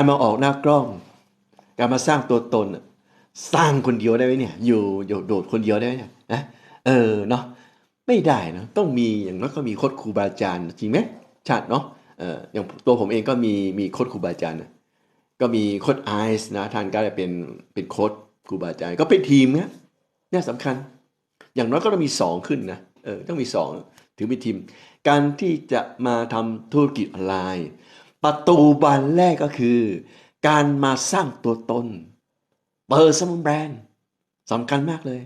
การมาออกหน้ากล้อง การมาสร้างตัวตน สร้างคนเดียวได้ไหมเนี่ย อยู่อยู่โดดคนเดียวได้ไหมเนี่ยนะเออเนาะไม่ได้นะต้องมีอย่างน้อยก็มีโค้ชครูบาอาจารย์จริงไหมชาติเนาะเอออย่างตัวผมเองก็มีมีโค้ชครูบาอาจารย์นะก็มีโค้ชไอซ์นะท่านก็ได้เป็นเป็นโค้ชครูบาอาจารย์ก็เป็นทีมเนี่ยเนี่ยสำคัญ อย่างน้อยก็ต้องมีสองขึ้นนะเออต้องมีสองถือเป็นทีม การที่จะมาทำธุรกิจออนไลน์ ประตูบานแรกก็คือ การมาสร้างตัวตน เปิดสมองแบรนด์สำคัญมากเลย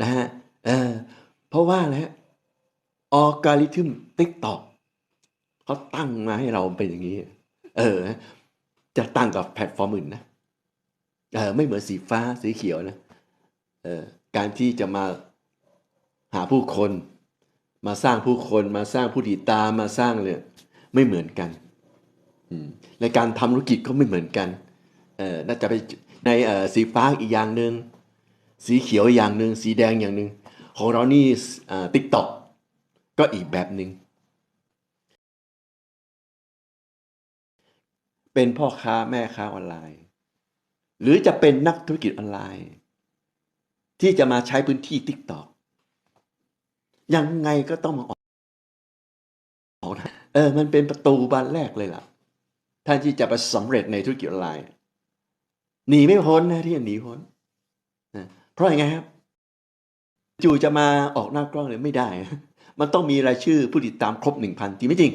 นะฮะเออเพราะว่าอะฮะออการิทึมติ๊กต็อกเขาตั้งมาให้เราเป็นอย่างนี้ เออ จะตั้งกับแพลตฟอร์มอื่นนะเออไม่เหมือนสีฟ้าสีเขียวนะเออการที่จะมาหาผู้คน มาสร้างผู้คนมาสร้างผู้ติดตามมาสร้างเลยไม่เหมือนกัน ในการทำธุรกิจก็ไม่เหมือนกันน่าจะไปในสีฟ้าอีกอย่างหนึ่งสีเขียวอย่างหนึ่งสีแดงอย่างหนึ่งของเรานี่ติ๊กต็อกก็อีกแบบหนึ่งเป็นพ่อค้าแม่ค้าออนไลน์ หรือจะเป็นนักธุรกิจออนไลน์ ที่จะมาใช้พื้นที่ติ๊กต็อกยังไงก็ต้องมาออกเออมันเป็นประตูบานแรกเลยล่ะ ท่านที่จะไปสำเร็จในธุรกิจออนไลน์หนีไม่พ้นนะที่จะหนีพ้นนะเพราะยังไงครับ จู่จะมาออกหน้ากล้องเลยไม่ได้ มันต้องมีรายชื่อผู้ติดตามครบหนึ่งพันจริงไม่จริง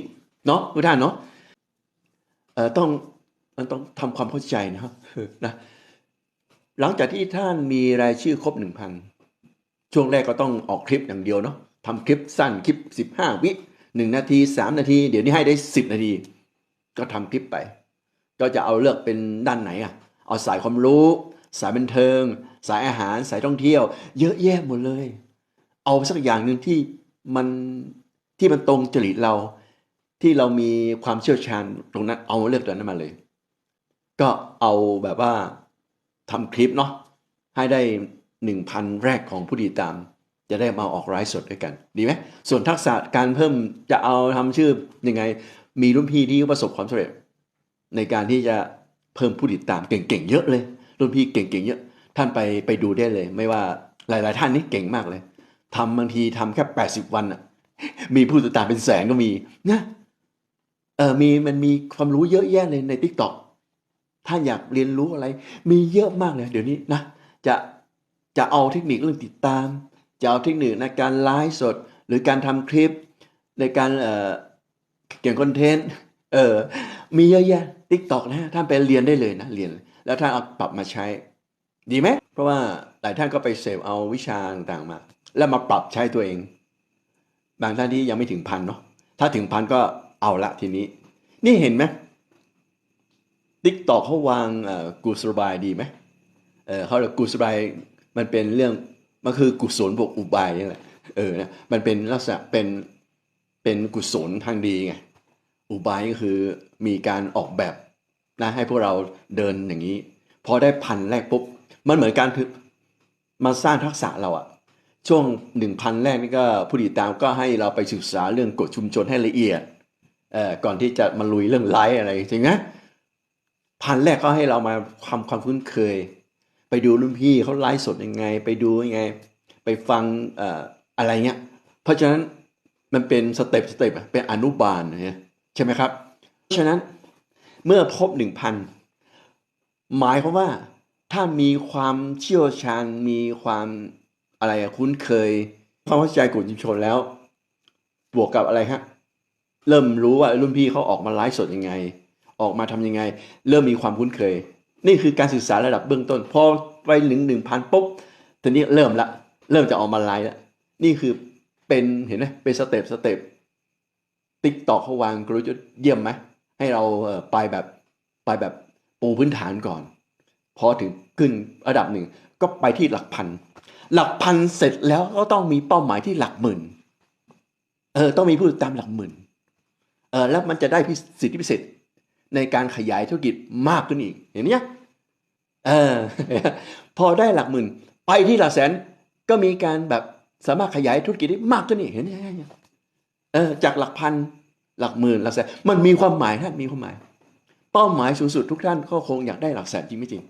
เนาะทุกท่านเนาะเอ่อต้องมันต้องทำความเข้าใจนะครับนะหลังจากที่ท่านมีรายชื่อครบหนึ่งพันช่วงแรกก็ต้องออกคลิปอย่างเดียวเนาะทำคลิปสั้นคลิปสิบห้าวิหนึ่งนาทีสามนาที เดี๋ยวนี้ให้ได้สิบนาที ก็ทำคลิปไป ก็จะเอาเลือกเป็นด้านไหนอะ เอาสายความรู้ สายบันเทิง สายอาหาร สายท่องเที่ยว เยอะแยะหมดเลย เอาสักอย่างหนึ่งที่มันที่มันตรงจริตเรา ที่เรามีความเชี่ยวชาญตรงนั้นเอาเลือกตัวนั้นมาเลย ก็เอาแบบว่าทำคลิปเนาะให้ได้หนึ่งพันแรกของผู้ติดตาม จะได้มาออกไลฟ์สดด้วยกัน ดีไหมส่วนทักษะการเพิ่มจะเอาทำชื่อยังไง มีรุ่นพี่ที่ประสบความสำเร็จ ในการที่จะเพิ่มผู้ติดตามเก่งๆเยอะเลย รุ่นพี่เก่งๆเยอะ ท่านไปไปดูได้เลย ไม่ว่าหลายๆ ท่านนี่เก่งมากเลยทำบางทีทำแค่แปดสิบวันอะมีผู้ติดตามเป็นแสนก็มีนะเออมีมันมีความรู้เยอะแยะเลยในทิกตอกถ้าอยากเรียนรู้อะไร มีเยอะมากเลย เดี๋ยวนี้นะจะจะเอาเทคนิคเรื่องติดตาม จะเอาเทคนิคในการไลฟ์สด หรือการทำคลิปในการเอ่อ เขียนคอนเทนต์เออ มีเยอะแยะทิกตอกนะท่านไปเรียนได้เลยนะเรียน แล้วท่านเอาปรับมาใช้ ดีไหม เพราะว่าหลายท่านก็ไปเสพเอาวิชาต่างๆมา แล้วมาปรับใช้ตัวเอง บางท่านที่ยังไม่ถึงพันเนาะถ้าถึงพันก็เอาละทีนี้ นี่เห็นไหมติ๊กตอกเขาวางกุศลบายดีไหมเออเขาเรียกกุศลบายมันเป็นเรื่องมันคือกุศลบวกอุบายนี่แหละเออนะมันเป็นลักษณะเป็น เป็นกุศลทางดีไงอุบายก็คือมีการออกแบบนะให้พวกเราเดินอย่างนี้พอได้พันแรกปุ๊บมันเหมือนการมาสร้างทักษะเราอะช่วงหนึ่งพันแรกนี่ก็ผู้ติดตามก็ให้เราไปศึกษาเรื่องกฎชุมชนให้ละเอียดเอ่อก่อนที่จะมาลุยเรื่องไลฟ์อะไรจริงนะพันแรกก็ให้เรามาความความคุ้นเคย ไปดูรุ่นพี่เขาไลฟ์สดยังไง ไปดูยังไง ไปฟังเอ่ออะไรเงี้ยเพราะฉะนั้น มันเป็นสเต็ปสเต็ปเป็นอนุบาลนะใช่ไหมครับ เพราะฉะนั้นเมื่อพบหนึ่งพันหมายความว่าถ้ามีความเชี่ยวชาญมีความอะไรคุ้นเคย ความเข้าใจกลุ่มชุมชนแล้ว บวกกับอะไรฮะเริ่มรู้ว่ารุ่นพี่เขาออกมาไลฟ์สดยังไง ออกมาทำยังไง เริ่มมีความคุ้นเคย นี่คือการศึกษาระดับเบื้องต้น พอไปหนึ่งหนึ่งพันปุ๊บทีนี้เริ่มละ เริ่มจะออกมาไลฟ์ละนี่คือ เป็นเห็นไหมเป็นสเต็ปสเต็ปติ๊กตอกเขาวางกลยุทธ์เยี่ยมไหมให้เราไปแบบไปแบบปูพื้นฐานก่อน พอถึงขึ้นระดับหนึ่งก็ไปที่หลักพัน หลักพันเสร็จแล้วก็ต้องมีเป้าหมายที่หลักหมื่นเออต้องมีผู้ติดตามหลักหมื่นเออแล้วมันจะได้พิสิทธิพิเศษในการขยายธุรกิจมากขึ้นอีกเห็นไหมเนี่ยเออพอได้หลักหมื่น ไปที่หลักแสนก็มีการแบบ สามารถขยายธุรกิจได้มากขึ้นนี่เห็นไหมเออจากหลักพันหลักหมื่นหลักแสนมันมีความหมายท่านมีความหมาย เป้าหมายสูงสุดทุกท่านก็คงอยากได้หลักแสนจริงไม่จริง